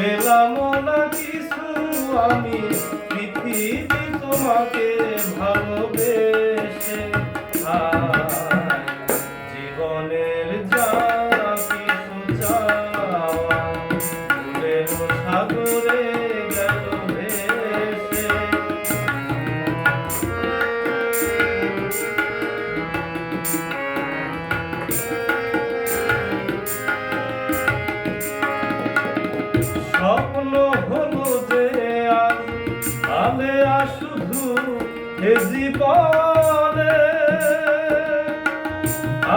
পেলাম না কিছু আমি পৃথিবী তোমাকে আলে শুধু এ জীবনে।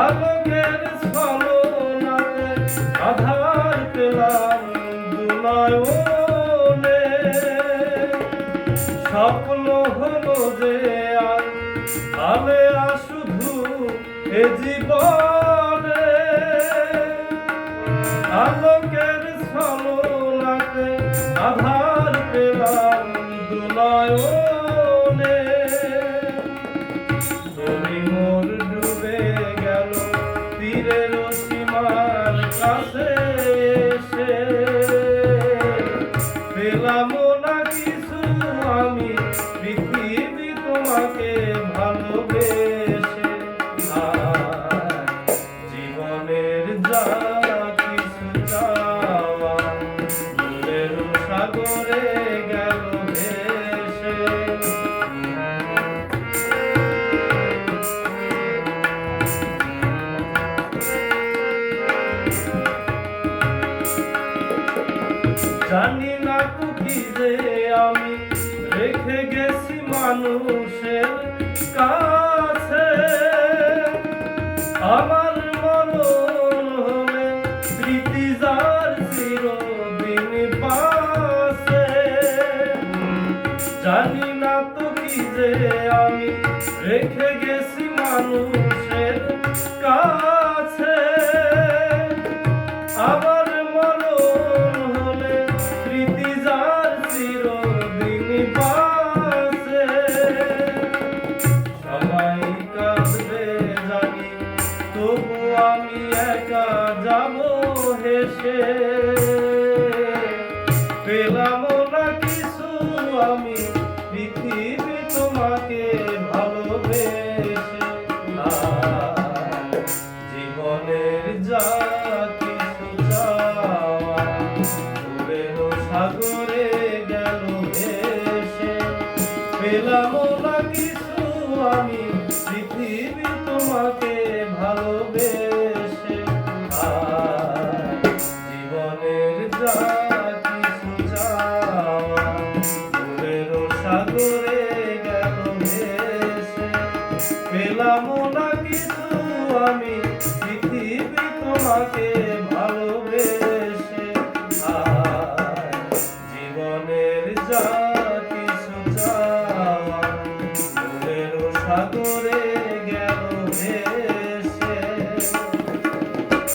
আলোকের ছলনাতে আধার পেলাম দুনয়নে স্বপ্ন হলো যে আলে শুধু এ জীবনে। আলোকের ছলনাতে আধার পেলাম দুনয়নে তুমি মোর ডুবে গেল, তীরের সীমার কাছে এসে। পেলাম না কিছু আমি, পৃথিবী তোমাকে জানি না তো কি যে আমি রেখে গেছি মানুষের কাছে। আমার মরণ হলে স্মৃতি যার চিরদিন পাশে জানি না তো কি আমি রেখে গেছি মানুষের পেলাম কিছু আমি তোমাকে ভালোবেসে জীবনের যা কিছু না কিছু আমি পৃথিবী তোমাকে ভালোবেসে পেলাম না কিছু আমি। পৃথিবী তোমাকে ভালোবেসে জীবনের যা কিছু চাওয়া সাগরে